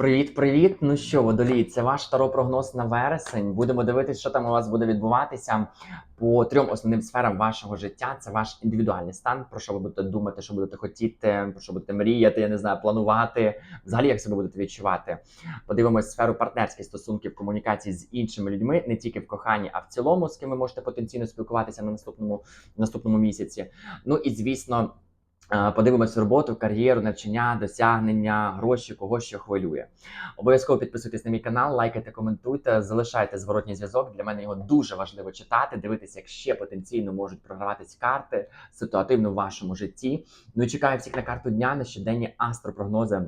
Привіт-привіт! Ну що, водолій, це ваш таро-прогноз на вересень. Будемо дивитися, що там у вас буде відбуватися по трьом основним сферам вашого життя. Це ваш індивідуальний стан, про що ви будете думати, що будете хотіти, про що будете мріяти, я не знаю, планувати, взагалі як себе будете відчувати. Подивимось сферу партнерських стосунків, комунікації з іншими людьми, не тільки в коханні, а в цілому, з ким ви можете потенційно спілкуватися на наступному, наступному місяці. Ну і звісно. Е, Подивимось роботу, кар'єру, навчання, досягнення, гроші, кого що хвилює. Обов'язково підписуйтесь на мій канал, лайкайте, коментуйте, залишайте зворотній зв'язок. Для мене його дуже важливо читати, дивитися, як ще потенційно можуть програватись карти ситуативно в вашому житті. Ну і чекаю всіх на карту дня на щоденні астропрогнози.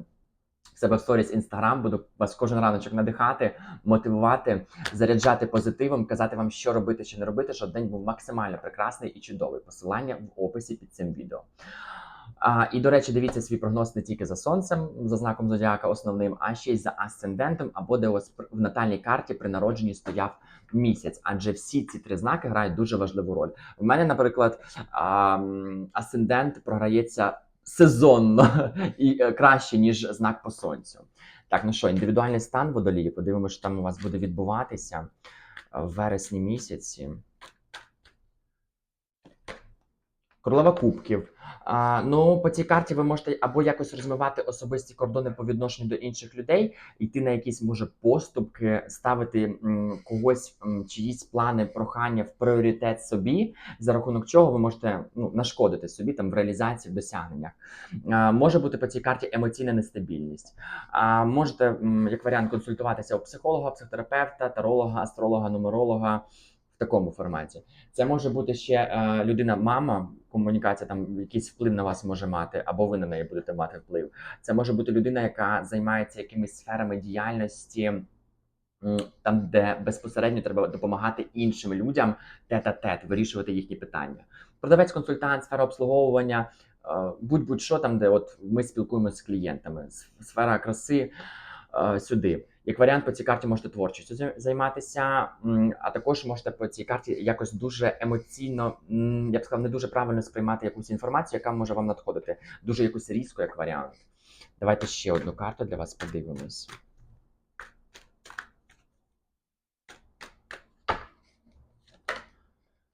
В себе в сторіс інстаграм буду вас кожен раночок надихати, мотивувати, заряджати позитивом, казати вам, що робити чи не робити, щоб день був максимально прекрасний і чудовий. Посилання в описі під цим відео. А, і, до речі, дивіться свій прогноз не тільки за сонцем, за знаком зодіака основним, а ще й за асцендентом, або де у вас в натальній карті при народженні стояв місяць. Адже всі ці три знаки грають дуже важливу роль. У мене, наприклад, а, асцендент програється сезонно і е, краще, ніж знак по сонцю. Так, ну що, індивідуальний стан водолії. Подивимося, що там у вас буде відбуватися в вересні місяці. Королева кубків. Ну, по цій карті ви можете або якось розмивати особисті кордони по відношенню до інших людей, йти на якісь може поступки, ставити когось чиїсь плани, прохання в пріоритет собі, за рахунок чого ви можете ну, нашкодити собі там в реалізації, в досягненнях. А, може бути по цій карті емоційна нестабільність. А, можете, як варіант, консультуватися у психолога, психотерапевта, таролога, астролога, нумеролога такому форматі. Це може бути ще е, людина, мама, комунікація там якийсь вплив на вас може мати, або ви на неї будете мати вплив. Це може бути людина, яка займається якимись сферами діяльності. Там, де безпосередньо треба допомагати іншим людям тет-а-тет, вирішувати їхні питання. Продавець, консультант, сфера обслуговування, е, будь-будь-що там, де от ми спілкуємося з клієнтами, сфера краси сюди. Як варіант, по цій карті можете творчістю займатися, а також можете по цій карті якось дуже емоційно, я б сказав, не дуже правильно сприймати якусь інформацію, яка може вам надходити. Дуже якусь різко, як варіант. Давайте ще одну карту для вас подивимось.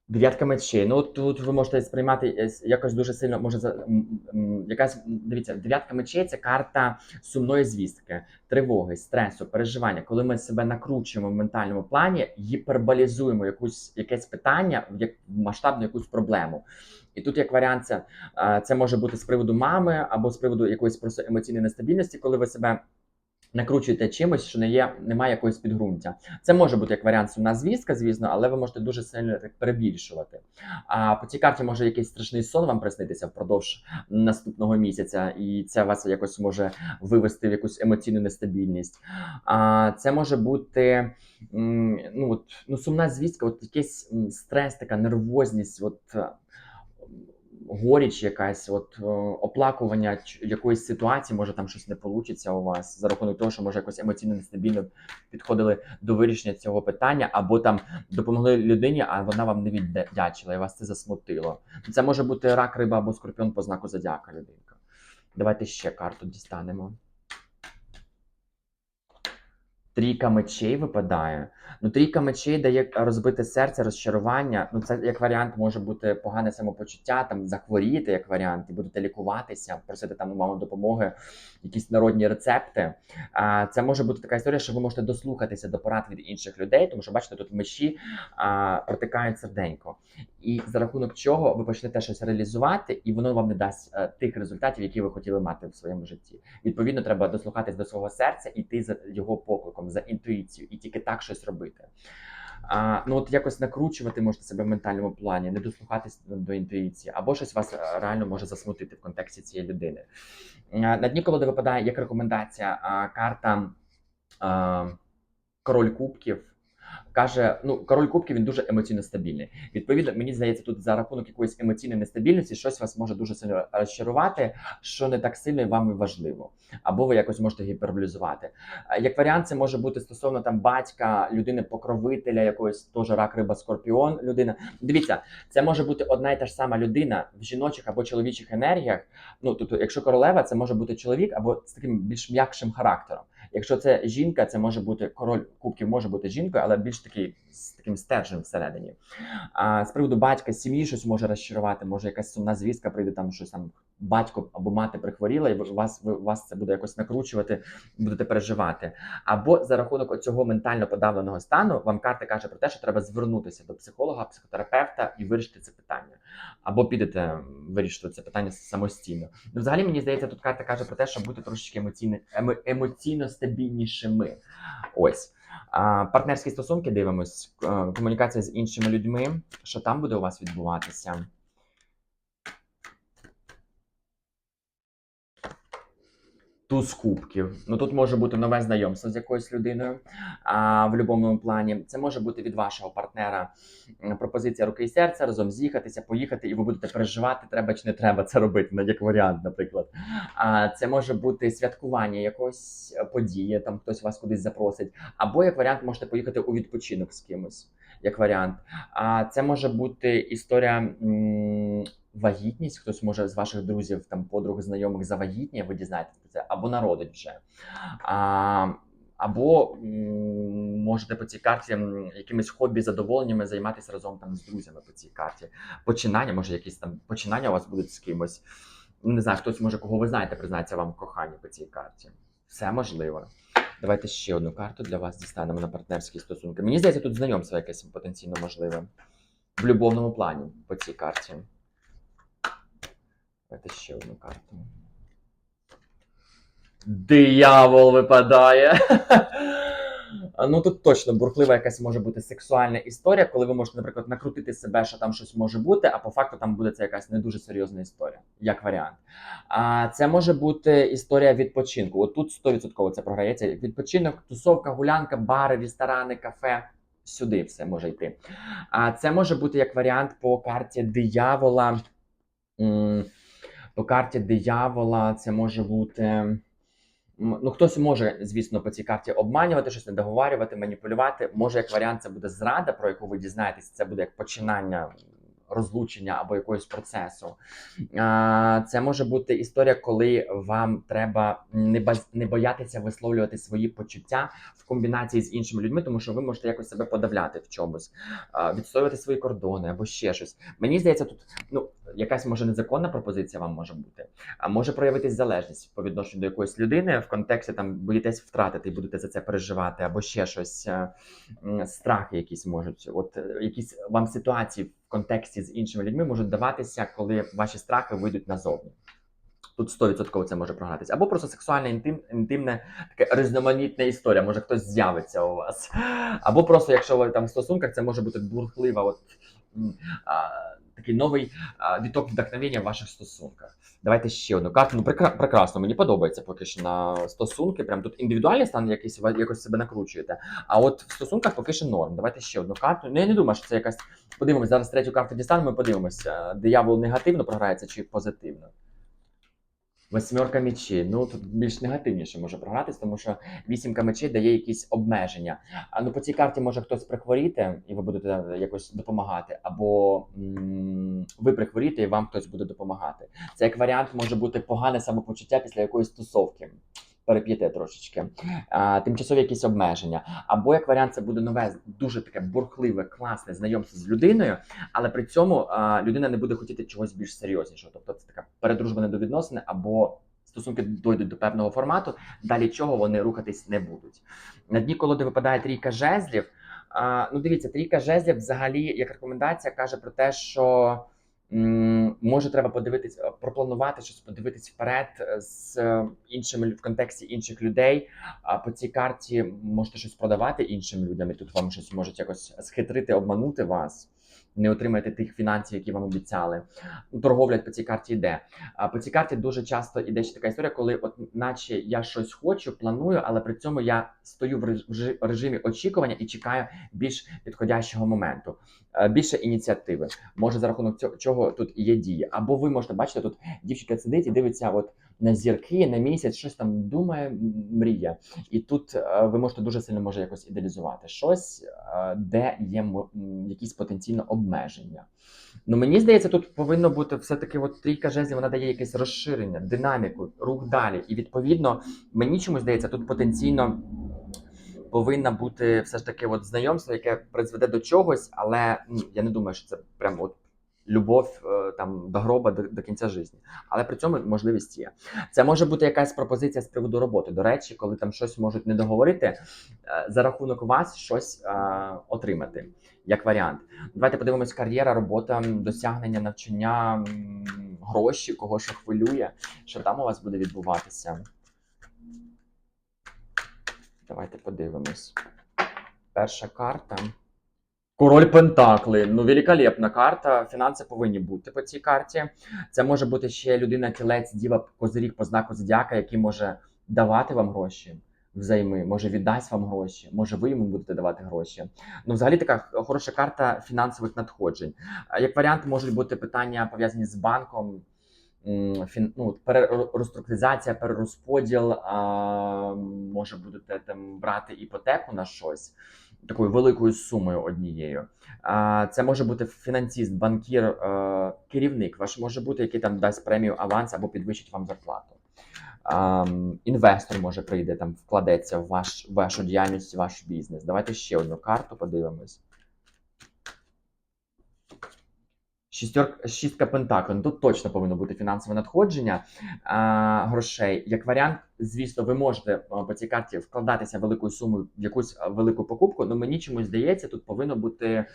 Дев'ятка мечей. Ну тут ви можете сприймати е, якось дуже сильно, може за якась дивіться, дев'ятка мечей це карта сумної звістки, тривоги, стресу, переживання. Коли ми себе накручуємо в ментальному плані, гіперболізуємо якусь якесь питання як масштабну якусь проблему. І тут як варіант, це, це може бути з приводу мами або з приводу якоїсь просто емоційної нестабільності, коли ви себе. Накручуєте чимось, що не є, немає якогось підґрунтя. Це може бути як варіант сумна звістка, звісно, але ви можете дуже сильно так перебільшувати. А по цій карті може якийсь страшний сон вам приснитися впродовж наступного місяця, і це вас якось може вивести в якусь емоційну нестабільність. А це може бути ну, от, ну, сумна звістка, от якийсь стрес, така нервозність, от. Горіч якась, от е, оплакування якоїсь ситуації, може там щось не вийде у вас за рахунок того, що може якось емоційно нестабільно підходили до вирішення цього питання, або там допомогли людині, а вона вам не віддячила, і вас це засмутило. Це може бути рак, риба або скорпіон по знаку зодіака людинка. Давайте ще карту дістанемо. Трійка мечей випадає. Ну, трійка мечей дає розбите серце, розчарування. Ну, це як варіант може бути погане самопочуття, там захворіти, як варіант, і будете лікуватися, просити там у маму допомоги, якісь народні рецепти. А це може бути така історія, що ви можете дослухатися до порад від інших людей, тому що бачите, тут мечі а, протикають серденько. І за рахунок чого ви почнете щось реалізувати, і воно вам не дасть е, тих результатів, які ви хотіли мати в своєму житті. Відповідно, треба дослухатись до свого серця, іти за його покликом, за інтуїцією, і тільки так щось робити. А, ну от якось накручувати можете себе в ментальному плані, не дослухатись до, інтуїції, або щось вас е, реально може засмутити в контексті цієї людини. На дні колоди випадає як рекомендація карта Король Кубків. Каже, ну король кубків він дуже емоційно стабільний. Відповідно, мені здається, тут за рахунок якоїсь емоційної нестабільності щось вас може дуже сильно розчарувати, що не так сильно вам і важливо, або ви якось можете гіперболізувати. Як варіант, це може бути стосовно там батька, людини покровителя, якоїсь теж рак, риба, скорпіон. Людина. Дивіться, це може бути одна і та ж сама людина в жіночих або чоловічих енергіях. Ну тобто, якщо королева, це може бути чоловік або з таким більш м'якшим характером. Якщо це жінка, це може бути король кубків, може бути жінкою, але більш такий з таким стержнем всередині. А з приводу батька, сім'ї щось може розчарувати, може якась сумна звістка прийде там щось там. Батько або мати прихворіла, і вас вас це буде якось накручувати, будете переживати. Або за рахунок цього ментально подавленого стану вам карта каже про те, що треба звернутися до психолога, психотерапевта і вирішити це питання. Або підете вирішити це питання самостійно. Ну, взагалі, мені здається, тут карта каже про те, щоб бути трошечки емоційно, емоційно стабільнішими. Ось. Партнерські стосунки дивимось, е, комунікація з іншими людьми. Що там буде у вас відбуватися? Туз кубків. Ну тут може бути нове знайомство з якоюсь людиною а, в будь-якому плані. Це може бути від вашого партнера пропозиція руки і серця, разом з'їхатися, поїхати, і ви будете переживати, треба чи не треба це робити, ну, як варіант, наприклад. А, це може бути святкування якоїсь е, події, там хтось вас кудись запросить, або як варіант можете поїхати у відпочинок з кимось. Як варіант, а це може бути історія вагітність. Хтось може з ваших друзів, там подруг, знайомих завагітніє, ви дізнаєтесь це, або народить вже. А, або можете по цій карті якимись хобі, задоволеннями займатися разом там з друзями по цій карті. Починання, може, якісь там починання у вас будуть з кимось. Не знаю, хтось може, кого ви знаєте, признається вам кохання по цій карті. Все можливо. Давайте ще одну карту для вас дістанемо на партнерські стосунки. Мені здається, тут знайомство якесь потенційно можливе. В любовному плані по цій карті. Давайте ще одну карту. Диявол випадає. Ну тут точно бурхлива якась може бути сексуальна історія, коли ви можете, наприклад, накрутити себе, що там щось може бути, а по факту там буде це якась не дуже серйозна історія, як варіант. А це може бути історія відпочинку. От тут 100% це програється. Відпочинок, тусовка, гулянка, бари, ресторани, кафе. Сюди все може йти. А це може бути як варіант по карті диявола. По карті диявола це може бути. Ну, хтось може, звісно, по цій карті обманювати, щось не договарювати, маніпулювати. Може, як варіант, це буде зрада, про яку ви дізнаєтесь, це буде як починання розлучення або якогось процесу. Це може бути історія, коли вам треба не боятися висловлювати свої почуття в комбінації з іншими людьми, тому що ви можете якось себе подавляти в чомусь, відстоювати свої кордони або ще щось. Мені здається, тут ну якась може незаконна пропозиція вам може бути, а може проявитись залежність по відношенню до якоїсь людини в контексті там боїтесь втратити і будете за це переживати, або ще щось, е, страхи якісь можуть. От е, якісь вам ситуації в контексті з іншими людьми можуть даватися, коли ваші страхи вийдуть назовні. Тут 100% це може програтися. Або просто сексуальна інтим, інтимна така різноманітна історія. Може хтось з'явиться у вас. Або просто, якщо ви там в стосунках, це може бути бурхлива, от а, такий новий віток вдохновення в ваших стосунках. Давайте ще одну карту. Ну, прекра- прекрасно, мені подобається поки що на стосунки. Прям тут індивідуальний стан якийсь ви якось себе накручуєте. А от в стосунках поки що норм. Давайте ще одну карту. Ну я не думаю, що це якась. Подивимось, зараз третю карту дістанемо Ми подивимося, диявол негативно програється чи позитивно. Восьмерка мечей. Ну тут більш негативніше може програтись, тому що вісімка мечей дає якісь обмеження. А ну по цій карті може хтось прихворіти, і ви будете якось допомагати, або м- ви прихворіти, і вам хтось буде допомагати. Це як варіант може бути погане самопочуття після якоїсь тусовки. Переп'єте трошечки, а, тимчасові якісь обмеження. Або як варіант, це буде нове, дуже таке бурхливе, класне знайомство з людиною, але при цьому а, людина не буде хотіти чогось більш серйознішого. Тобто це така передружба недовідносини, або стосунки дойдуть до певного формату, далі чого вони рухатись не будуть. На дні колоди випадає трійка жезлів. А, ну, дивіться, трійка жезлів взагалі, як рекомендація, каже про те, що може треба подивитись, е, пропланувати щось, подивитись вперед е, з іншими в контексті інших людей. А по цій карті можете щось продавати іншим людям, і тут вам щось можуть якось схитрити, обманути вас. Не отримаєте тих фінансів, які вам обіцяли. Торговля по цій карті йде. А по цій карті дуже часто іде ще така історія, коли, от, наче я щось хочу, планую, але при цьому я стою в реж- режимі очікування і чекаю більш підходящого моменту, Е, більше ініціативи. Може за рахунок цього тут є дії. Або ви можете бачити, тут дівчинка сидить і дивиться, от на зірки, на місяць, щось там думає, мріє. І тут е, ви можете дуже сильно може якось ідеалізувати щось, е, де є якісь потенційно обмеження. Ну мені здається, тут повинно бути все-таки от трійка жезлів, вона дає якесь розширення, динаміку, рух далі. І відповідно, мені чомусь здається, тут потенційно повинна бути все ж таки от знайомство, яке призведе до чогось, але я не думаю, що це прямо от любов е, там до гроба до, до кінця життя. Але при цьому можливість є. Це може бути якась пропозиція з приводу роботи. До речі, коли там щось можуть не договорити, е, за рахунок вас щось е, отримати. Як варіант, давайте подивимось: кар'єра, робота, досягнення, навчання, гроші, кого що хвилює, що там у вас буде відбуватися. Давайте подивимось. Перша карта. Король Пентакли. Ну, великолепна карта. Фінанси повинні бути по цій карті. Це може бути ще людина, тілець, діва, козиріг по знаку зодіака, який може давати вам гроші взайми, може віддасть вам гроші, може ви йому будете давати гроші. Ну, взагалі така хороша карта фінансових надходжень. Як варіант, можуть бути питання пов'язані з банком. Ну, перереструктуризація, перерозподіл, а, може будете там брати іпотеку на щось такою великою сумою однією. А, Це може бути фінансіст, банкір, е, керівник ваш може бути, який там дасть премію аванс або підвищить вам зарплату. Інвестор може прийде там, вкладеться в ваш, вашу діяльність, в ваш бізнес. Давайте ще одну карту подивимось. Шістьор, шістка пентаклів. Ну, Тут точно повинно бути фінансове надходження а, грошей. Як варіант, звісно, ви можете по цій карті вкладатися великою сумою в якусь велику покупку. але мені чомусь здається, тут повинно бути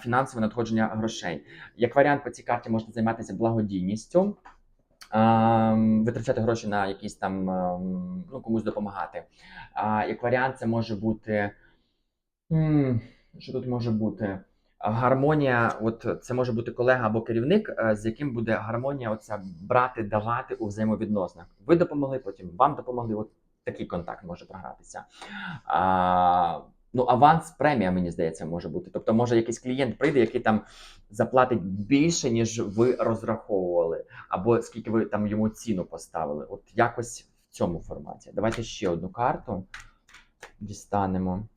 фінансове надходження грошей. Як варіант, по цій карті можете займатися благодійністю. Витрачати гроші на якісь там ну комусь допомагати. Як варіант, це може бути. Що тут може бути? Гармонія, от це може бути колега або керівник, е, з яким буде гармонія оця брати, давати у взаємовідносинах. Ви допомогли, потім вам допомогли. От такий контакт може програтися. А, ну, аванс, премія, мені здається, може бути. Тобто, може якийсь клієнт прийде, який там заплатить більше, ніж ви розраховували, або скільки ви там йому ціну поставили. От якось в цьому форматі. Давайте ще одну карту дістанемо.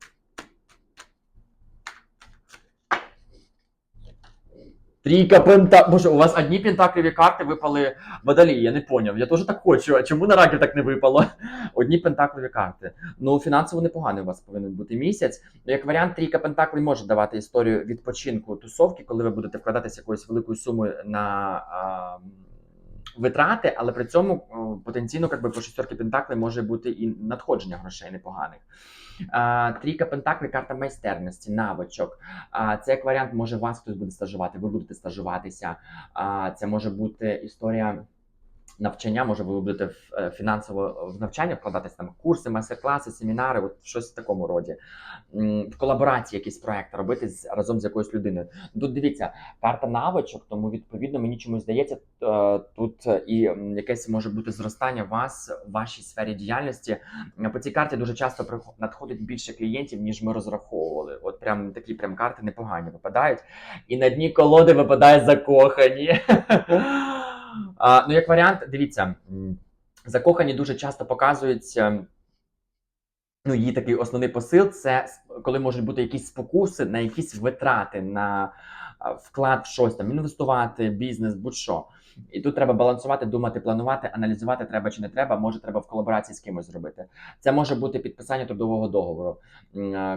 Трійка пента. Боже, у вас одні пентаклеві карти випали водолії. Я не поняв. Я теж так хочу. А чому на раків так не випало? Одні пентаклеві карти. Ну, фінансово непоганий у вас повинен бути місяць. Ну, як варіант, трійка пентаклів може давати історію відпочинку тусовки, коли ви будете вкладатися якоюсь великою сумою на. А, Витрати, але при цьому потенційно, як би по шістерки пентаклей може бути і надходження грошей непоганих. Трійка Пентаклі, карта майстерності, навичок. Це як варіант, може вас хтось буде стажувати, ви будете стажуватися. Це може бути історія навчання, може ви будете в е, фінансово в навчання вкладатися там курси, майстер-класи, семінари, от щось в такому роді. В колаборації якийсь проект робити з разом з якоюсь людиною. Тут дивіться, карта навичок, тому відповідно мені чомусь здається, е, тут і якесь може бути зростання вас в вашій сфері діяльності. По цій карті дуже часто надходить більше клієнтів, ніж ми розраховували. От прям такі прям карти непогані випадають. І на дні колоди випадають закохані. Ну, як варіант, дивіться, закохані дуже часто показуються. Ну, її такий основний посил це коли можуть бути якісь спокуси на якісь витрати, на вклад в щось там, інвестувати, бізнес, будь-що. І тут треба балансувати, думати, планувати, аналізувати, треба чи не треба. Може, треба в колаборації з кимось зробити. Це може бути підписання трудового договору,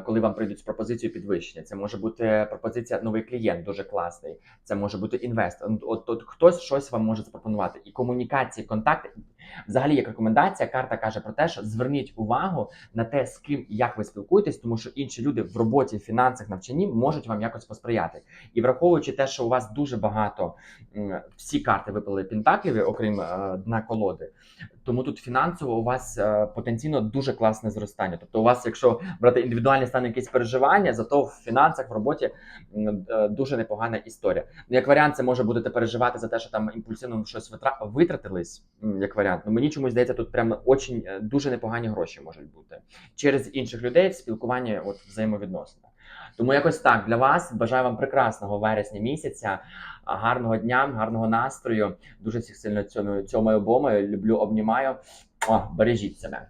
коли вам прийдуть з пропозицією підвищення. Це може бути пропозиція новий клієнт, дуже класний. Це може бути інвестор. От, от, от хтось щось вам може запропонувати. І комунікації, контакти. Взагалі, як рекомендація, карта каже про те, що зверніть увагу на те, з ким як ви спілкуєтесь, тому що інші люди в роботі, фінансах, навчанні можуть вам якось посприяти. І враховуючи те, що у вас дуже багато всі карти випали пентакліві, окрім е, дна колоди, тому тут фінансово у вас е, потенційно дуже класне зростання. Тобто, у вас, якщо брати індивідуальні стане якісь переживання, зато в фінансах в роботі е, дуже непогана історія. Ну, як варіант, це може будете переживати за те, що там імпульсивно щось витра... витратились. Як варіант, ну мені чомусь здається, тут прямо очень е, дуже непогані гроші можуть бути через інших людей в спілкуванні, от взаємовідносинах. Тому якось так для вас. Бажаю вам прекрасного вересня місяця, гарного дня, гарного настрою. Дуже всіх сильно цьому цьому обомаю. Люблю, обнімаю. О, бережіть себе.